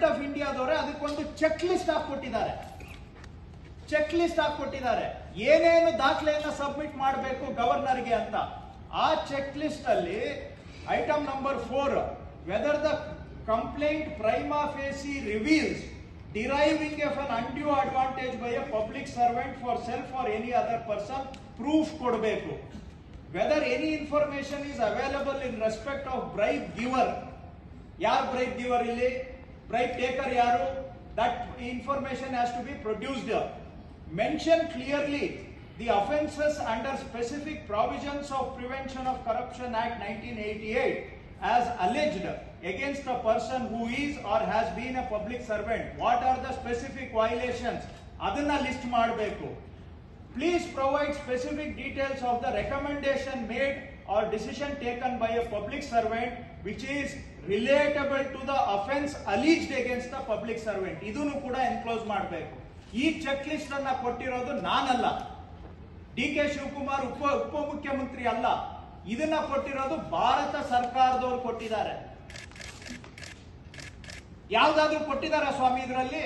Government of ಇಂಡಿಯಾದವರೇ ಅದಕ್ಕೊಂದು check list ಹಾಕೊಟ್ಟಿದ್ದಾರೆ ಚೆಕ್ ಲಿಸ್ಟ್ ಹಾಕೊಟ್ಟಿದ್ದಾರೆ ಏನೇನು ದಾಖಲೆಯನ್ನ ಸಬ್ಮಿಟ್ ಮಾಡಬೇಕು ಗವರ್ನರ್ಗೆ ಅಂತ. ಆ ಚೆಕ್ ಲಿಸ್ಟ್ ಅಲ್ಲಿ item number four whether the complaint prima facie reveals deriving of an undue advantage by a public servant for self or any other person proof ಕೊಡಬೇಕು. Whether any information is available in respect of bribe giver ಯಾರು bribe ಗಿವರ್ ಇಲ್ಲಿ? Bribe taker ಯಾರು that information has to be produced mention clearly the offences under specific provisions of prevention of corruption act nineteen eighty eight as alleged against a person who is or has been a public servant what are the specific violations ಅದನ್ನ list ಮಾಡಬೇಕು Please provide specific details of the recommendation made or decision taken by a public servant, which is relatable to the offense alleged against the public servant. ಇದನ್ನು ಕೂಡ enclose ಮಾಡಬೇಕು. ಈ check list ಅನ್ನ ಕೊಟ್ಟಿರೋದು ನಾನಲ್ಲ. D K Shivakumar ಉಪ, ಉಪಮುಖ್ಯಮಂತ್ರಿ ಅಲ್ಲ. ಇದನ್ನ ಕೊಟ್ಟಿರೋದು ಭಾರತ ಸರ್ಕಾರದವರು ಕೊಟ್ಟಿದ್ದಾರೆ. ಯಾವ್ದಾದ್ರು ಕೊಟ್ಟಿದಾರ ಸ್ವಾಮಿ ಇದರಲ್ಲಿ?